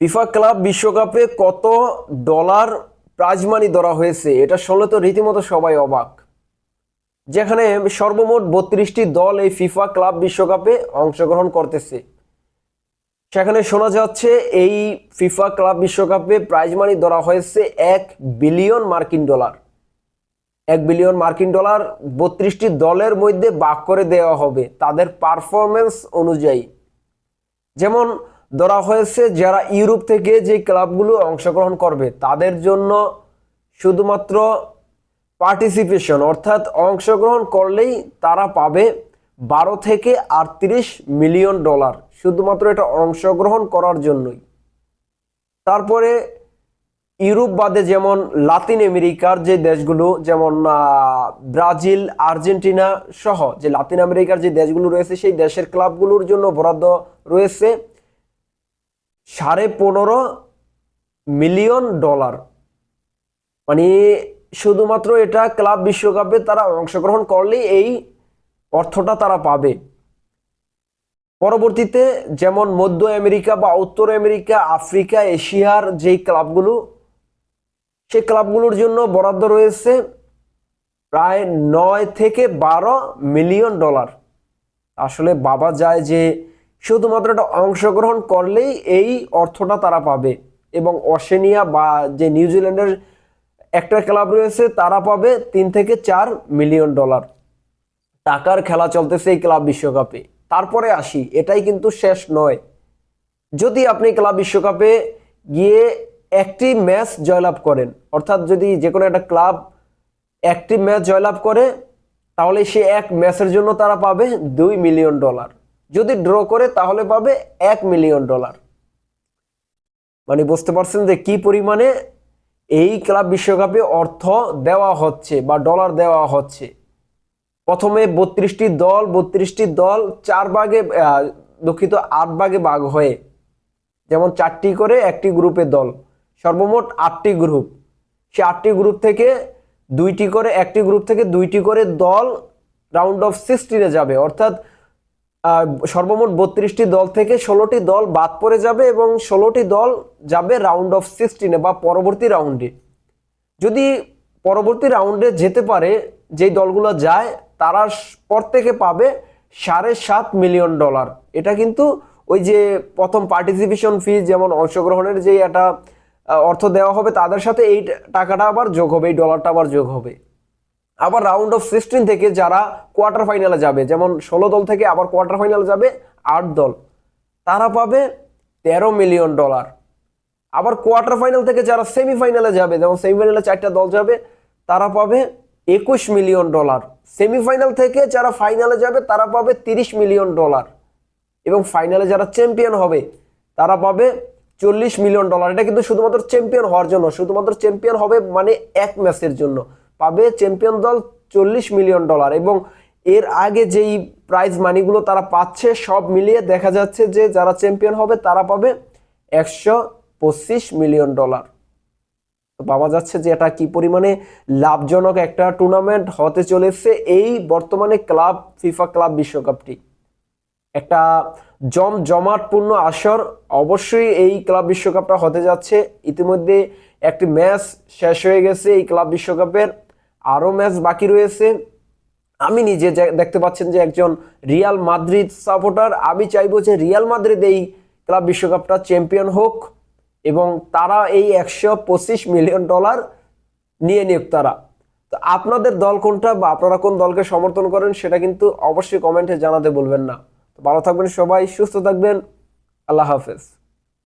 FIFA club বিশ্বকাপে কত dollar prize money ধরা হয়েছে, এটা শুনলে তো রীতিমতো সবাই অবাক। যেখানে সর্বমোট বত্রিশটি দল এই ফিফা ক্লাব বিশ্বকাপে অংশগ্রহণ করতেছে। সেখানে শোনা যাচ্ছে এই ফিফা ক্লাব বিশ্বকাপে প্রাইজ মানি ধরা হয়েছে এক বিলিয়ন মার্কিন ডলার। এক বিলিয়ন মার্কিন ডলার বত্রিশটি দলের মধ্যে ভাগ করে দেওয়া হবে তাদের পারফরমেন্স অনুযায়ী। যেমন ধরা হয়েছে যারা ইউরোপ থেকে যে ক্লাবগুলো অংশগ্রহণ করবে, তাদের জন্য শুধুমাত্র পার্টিসিপেশন অর্থাৎ অংশগ্রহণ করলেই তারা পাবে বারো থেকে আটত্রিশ মিলিয়ন ডলার, শুধুমাত্র এটা অংশগ্রহণ করার জন্যই। তারপরে ইউরোপ বাদে যেমন লাতিন আমেরিকার যে দেশগুলো, যেমন ব্রাজিল, আর্জেন্টিনা সহ, যে লাতিন আমেরিকার যে দেশগুলো রয়েছে, সেই দেশের ক্লাবগুলোর জন্য বরাদ্দ রয়েছে। সাড়ে পনেরো মিলিয়ন ডলার। মানে শুধুমাত্র এটা ক্লাব বিশ্বকাপে তারা অংশগ্রহণ করলেই এই অর্থটা তারা পাবে। পরবর্তীতে যেমন মধ্য আমেরিকা বা উত্তর আমেরিকা, আফ্রিকা, এশিয়ার যেই ক্লাবগুলো, সেই ক্লাবগুলোর জন্য বরাদ্দ রয়েছে প্রায় নয় থেকে বারো মিলিয়ন ডলার। আসলে বাবা যায় যে শুধুমাত্র একটা অংশগ্রহণ করলেই এই অর্থটা তারা পাবে এবং অস্ট্রেলিয়া বা যে নিউজিল্যান্ডের একটা ক্লাব রয়েছে, তারা পাবে তিন থেকে চার মিলিয়ন ডলার। টাকার খেলা চলতেছে এই ক্লাব বিশ্বকাপে। তারপরে আসি, এটাই কিন্তু শেষ নয়। যদি আপনি ক্লাব বিশ্বকাপে গিয়ে একটি ম্যাচ জয়লাভ করেন, অর্থাৎ যদি যে কোনো একটা ক্লাব একটি ম্যাচ জয়লাভ করে, তাহলে সে এক ম্যাচের জন্য তারা পাবে দুই মিলিয়ন ডলার। যদি ড্র করে, তাহলে পাবে এক মিলিয়ন ডলার মানে বুঝতে পারছেন যে কি পরিমাণে এই ক্লাব বিশ্বকাপে অর্থ দেওয়া হচ্ছে বা ডলার দেওয়া হচ্ছে। প্রথমে বত্রিশটি দল বত্রিশটি দল চার ভাগে দুঃখিত আট ভাগে ভাগ হয়ে, যেমন চারটি করে একটি গ্রুপে দল, সর্বমোট আটটি গ্রুপ। সে আটটি গ্রুপ থেকে দুইটি করে, একটি গ্রুপ থেকে দুইটি করে দল রাউন্ড অফ সিক্সটিনে যাবে। অর্থাৎ সর্বমোট বত্রিশটি দল থেকে ষোলোটি দল বাদ পড়ে যাবে এবং ষোলোটি দল যাবে রাউন্ড অফ সিক্সটিনে বা পরবর্তী রাউন্ডে যদি পরবর্তী রাউন্ডে যেতে পারে, যেই দলগুলো যায়, তারা থেকে পাবে সাড়ে সাত মিলিয়ন ডলার এটা কিন্তু ওই যে প্রথম পার্টিসিপেশন ফি যেমন অংশগ্রহণের যে একটা অর্থ দেওয়া হবে, তাদের সাথে এই টাকাটা আবার যোগ হবে, এই ডলারটা আবার যোগ হবে। আবার রাউন্ড অফ সিক্সটিন থেকে যারা কোয়ার্টার ফাইনালে যাবে, যেমন ষোলো দল থেকে আবার কোয়ার্টার ফাইনালে যাবে, আট দল, তারা পাবে তেরো মিলিয়ন ডলার আবার কোয়ার্টার ফাইনাল থেকে যারা সেমিফাইনালে যাবে, যেমন সেমিফাইনালে চারটা দল যাবে, তারা পাবে একুশ মিলিয়ন ডলার সেমিফাইনাল থেকে যারা ফাইনালে যাবে, তারা পাবে তিরিশ মিলিয়ন ডলার এবং ফাইনালে যারা চ্যাম্পিয়ন হবে, তারা পাবে চল্লিশ মিলিয়ন ডলার এটা কিন্তু শুধুমাত্র চ্যাম্পিয়ন হওয়ার জন্য, শুধুমাত্র চ্যাম্পিয়ন হবে মানে এক ম্যাচের জন্য। পাবে চ্যাম্পিয়ন দল চল্লিশ মিলিয়ন ডলার এবং এর আগে যেই প্রাইজ মানিগুলো তারা পাচ্ছে সব মিলিয়ে দেখা যাচ্ছে যে যারা চ্যাম্পিয়ন হবে তারা পাবে একশো পঁচিশ মিলিয়ন ডলার তো পাওয়া যাচ্ছে যে এটা কি পরিমাণে লাভজনক একটা টুর্নামেন্ট হতে চলেছে এই বর্তমানে ক্লাব ফিফা ক্লাব বিশ্বকাপটি। একটা জম জমাটপূর্ণ আসর অবশ্যই এই ক্লাব বিশ্বকাপটা হতে যাচ্ছে। ইতিমধ্যে একটি ম্যাচ শেষ হয়ে গেছে এই ক্লাব বিশ্বকাপের। আরও ম্যাচ বাকি রয়েছে। আমি নিজে দেখতে পাচ্ছেন যে একজন রিয়াল মাদ্রিদ সাপোর্টার। আমি চাইব যে রিয়াল মাদ্রিদ এই ক্লাব বিশ্বকাপটা চ্যাম্পিয়ন হোক এবং তারা এই একশো পঁচিশ মিলিয়ন ডলার নিয়ে নিক তারা। তো আপনাদের দল কোনটা বা আপনারা কোন দলকে সমর্থন করেন সেটা কিন্তু অবশ্যই কমেন্টে জানাতে বলবেন না। তো ভালো থাকবেন সবাই, সুস্থ থাকবেন। আল্লাহ হাফেজ।